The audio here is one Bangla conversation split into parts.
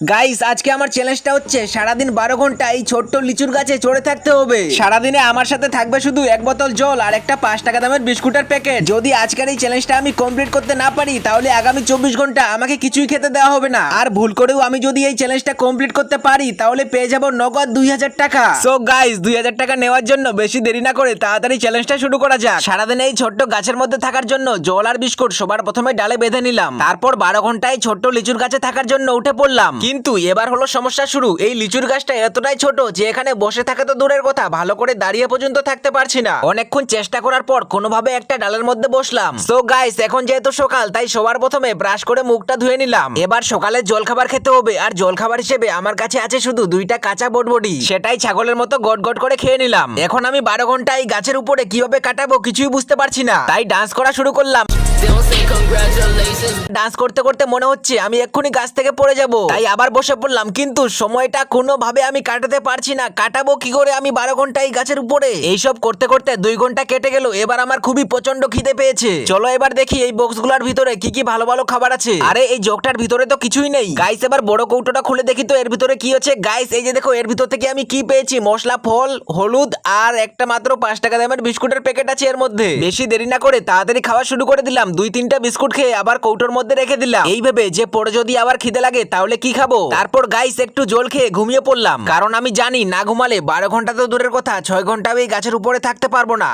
গাইস আজকে আমার চ্যালেঞ্জটা হচ্ছে সারাদিন বারো ঘণ্টা এই ছোট্ট লিচুর গাছে চড়ে থাকতে হবে। সারাদিনে আমার সাথে থাকবে শুধু এক বোতল জল আর একটা পাঁচ টাকা দামের বিস্কুটের প্যাকেট যদি আজকের এই চ্যালেঞ্জটা আমি কমপ্লিট করতে না পারি, তাহলে আগামী চব্বিশ ঘণ্টা আমাকে কিছুই খেতে দেওয়া হবে না। আর ভুল করেও আমি যদি এই চ্যালেঞ্জটা কমপ্লিট করতে পারি, তাহলে পেয়ে যাব নগদ দুই হাজার টাকা। সো গাইস দুই হাজার টাকা নেওয়ার জন্য বেশি দেরি না করে তাড়াতাড়ি চ্যালেঞ্জটা শুরু করা যাক। সারাদিন এই ছোট্ট গাছের মধ্যে থাকার জন্য জল আর বিস্কুট সবার প্রথমে ডালে বেঁধে নিলাম। তারপর বারো ঘন্টায় ছোট্ট লিচুর গাছে থাকার জন্য উঠে পড়লাম। কিন্তু এবার হলো সমস্যা শুরু। এই লিচুর গাছটা এতটাই ছোট যে এখানে বসে থাকা তো দূরের কথা, ভালো করে দাঁড়িয়ে পর্যন্ত থাকতে পারছি না। অনেকক্ষণ চেষ্টা করার পর কোনোভাবে একটা ডালের মধ্যে বসলাম। সো গাইস এখন যেহেতু সকাল, তাই সবার প্রথমে ব্রাশ করে মুখটা ধুয়ে নিলাম। এবার সকালে জল খাবার খেতে হবে, আর জল খাবার হিসেবে আমার কাছে আছে শুধু দুইটা কাঁচা বটবটি সেটাই ছাগলের মতো গট গট করে খেয়ে নিলাম। এখন আমি বারো ঘণ্টা এই গাছের উপরে কীভাবে কাটাবো কিছুই বুঝতে পারছি না। তাই ডান্স করা শুরু করলাম. ডান্স করতে করতে মনে হচ্ছে আমি এক্ষুনি গাছ থেকে পড়ে যাব। তাই আবার বসে পড়লাম, কিন্তু সময়টা কোনোভাবে আমি কাটাতে পারছি না। কাটাবো কি করে আমি বারো ঘণ্টা এই গাছের উপরে? এইসব করতে করতে দুই ঘণ্টা কেটে গেল, এবার আমার খুবই প্রচণ্ড খিদে পেয়েছে। চলো এবার দেখি এই বক্সগুলোর ভিতরে কি কি ভালো ভালো খাবার আছে। আরে, এই জগটার ভিতরে তো কিছুই নেই। গাইস এবার বড় কৌটোটা খুলে দেখি তো, এর ভিতরে কি হচ্ছে? গাইস এই যে দেখো, এর ভিতর থেকে আমি কি পেয়েছি? মশলা, ফল, হলুদ, আর একটা মাত্র পাঁচ টাকা দামের বিস্কুটের প্যাকেট আছে এর মধ্যে। বেশি দেরি না করে তাড়াতাড়ি খাওয়া শুরু করে দিলাম। দুই তিনটা বিস্কুট খেয়ে আবার কৌটোর মধ্যে রেখে দিলাম। এই ভেবে যে পরে যদি আবার খিদে লাগে তাহলে কি খাব? তারপর গাইস একটু জল খেয়ে ঘুমিয়ে পড়লাম। কারণ আমি জানি না ঘুমালে বারো ঘণ্টা তো দূরের কথা ছয় ঘণ্টা এই গাছের উপরে থাকতে পারব না।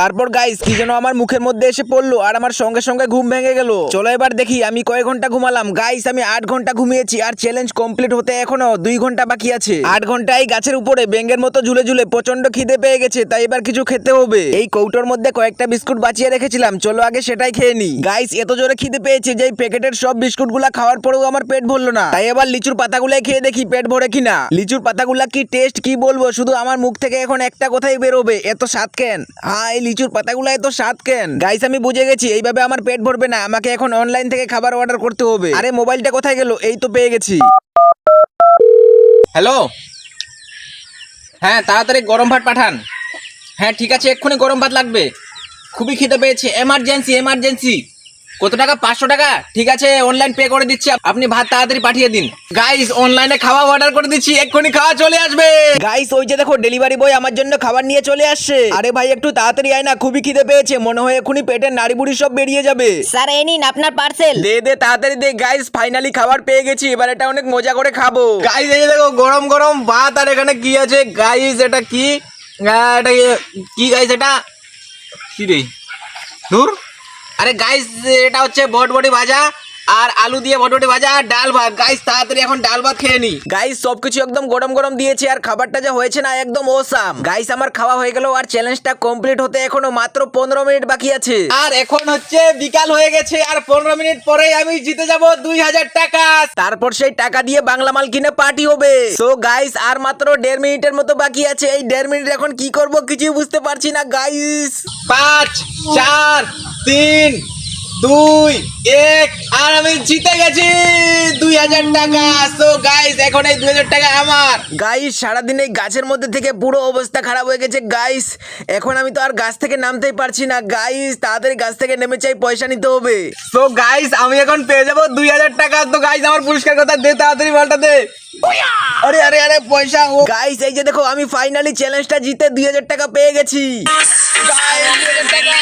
তারপর গাইস কি যেন আমার মুখের মধ্যে এসে পড়ল আর আমার সঙ্গে সঙ্গে ঘুম ভেঙে গেল। চলো এবার দেখি আমি কয় ঘণ্টা ঘুমালাম? গাইস আমি আট ঘণ্টা ঘুমিয়েছি আর চ্যালেঞ্জ কমপ্লিট হতে এখনও দুই ঘণ্টা বাকি আছে। আট ঘণ্টা এই গাছের উপরে বেঙ্গের মতো ঝুলে ঝুলে প্রচণ্ড খিদে পেয়ে গেছে তাই এবার কিছু খেতে হবে। এই কৌটোর মধ্যে কয়েকটা বিস্কুট বাঁচিয়ে রেখেছিলাম চলো আগে সেটাই খেয়ে নি গাইস এত জোরে খিদে পেয়েছে যে প্যাকেটের সব বিস্কুটগুলা খাওয়ার পরেও আমার পেট ভরলো না। তাই এবার লিচুর পাতাগুলাই খেয়ে দেখি পেট ভরে কিনা। লিচুর পাতাগুলা কি টেস্ট কি বলব? শুধু আমার মুখ থেকে এখন একটা কথাই বেরোবে, এত স্বাদ কেন? হ্যাঁ এই লিচুর পাতাগুলা এত স্বাদ কেন? গাইস আমি বুঝে গেছি, এইভাবে আমার পেট ভরবে না। আমাকে এখন অনলাইন থেকে খাবার অর্ডার করতে হবে। আরে মোবাইলটা কোথায় গেল? এই তো পেয়ে গেছি। হ্যালো হ্যাঁ তাড়াতাড়ি গরম ভাত পাঠান। হ্যাঁ ঠিক আছে, এক্ষুনি গরম ভাত লাগবে। খুবই খিদে পেয়েছে। এমার্জেন্সি এমার্জেন্সি কত টাকা? পাঁচশো টাকা? ঠিক আছে অনলাইন পে করে দিচ্ছি। আপনি ভাত তাড়াতাড়ি পাঠিয়ে দিন। গাইস অনলাইনে খাওয়া অর্ডার করে দিচ্ছি। এক্ষুনি খাওয়া চলে আসবে। গাইস ওই যে দেখো ডেলিভারি বয় আমার জন্য খাবার নিয়ে চলে আসছে। আরে ভাই একটু তাড়াতাড়ি আয় না খুবই খিদে পেয়েছে। মনে হয় এক্ষুনি পেটের নাড়ি বুড়ি সব বেরিয়ে যাবে। স্যার এই নিন আপনার পার্সেল দে দে তাড়াতাড়ি দে। গাইস ফাইনালি খাবার পেয়ে গেছি। এবার এটা অনেক মজা করে খাব। গাইস এই যে দেখো গরম গরম ভাত আর এখানে কি আছে? গাইস এটা কি? এটা কি- কি গাইস এটা? কি রে? দূর আরে গাইস এটা হচ্ছে বটবটি ভাজা। আর আলু দিয়ে বটবটি ভাজা আর ডাল ভাত। গাইস তাড়াতাড়ি এখন ডাল ভাত খেয়ে নি। গাইস সবকিছু একদম গরম গরম দিয়েছে আর খাবারটা যা হয়েছে না একদম ওসাম গাইস আমার খাওয়া হয়ে গেল আর চ্যালেঞ্জটা কমপ্লিট হতে এখনও মাত্র পনেরো মিনিট বাকি আছে। আর এখন হচ্ছে বিকাল হয়ে গেছে আর পনেরো মিনিট পরে আমি জিতে যাব দুই হাজার টাকা। তারপর সেই টাকা দিয়ে বাংলা মাল কিনে পার্টি হবে। সো গাইস আর মাত্র দেড় মিনিটের মতো বাকি আছে। এই দেড় মিনিট এখন কি করব কিছুই বুঝতে পারছি না গাইস পাঁচ চার তিন দুই এক আর আমি জিতে গেছি। দুই হাজার টাকা। সো গাইস এখন এই দুই হাজার টাকা আমার। গাইস সারাদিন এই গাছের মধ্যে থেকে পুরো অবস্থা খারাপ হয়ে গেছে গাইস এখন আমি তো আর গাছ থেকে নামতেই পারছি না গাইস তাড়াতাড়ি গাছ থেকে নেমে চাই পয়সা নিতে হবে। সো গাইস আমি এখন পেয়ে যাব দুই হাজার টাকা। তো গাইস আমার পুরস্কার কথা দে তাড়াতাড়ি বলটা দে। আরে আরে আরে পয়সা গাইস এই যে দেখো আমি ফাইনালি চ্যালেঞ্জটা জিতে দুই হাজার টাকা পেয়ে গেছি। Guys, 2000 টাকা।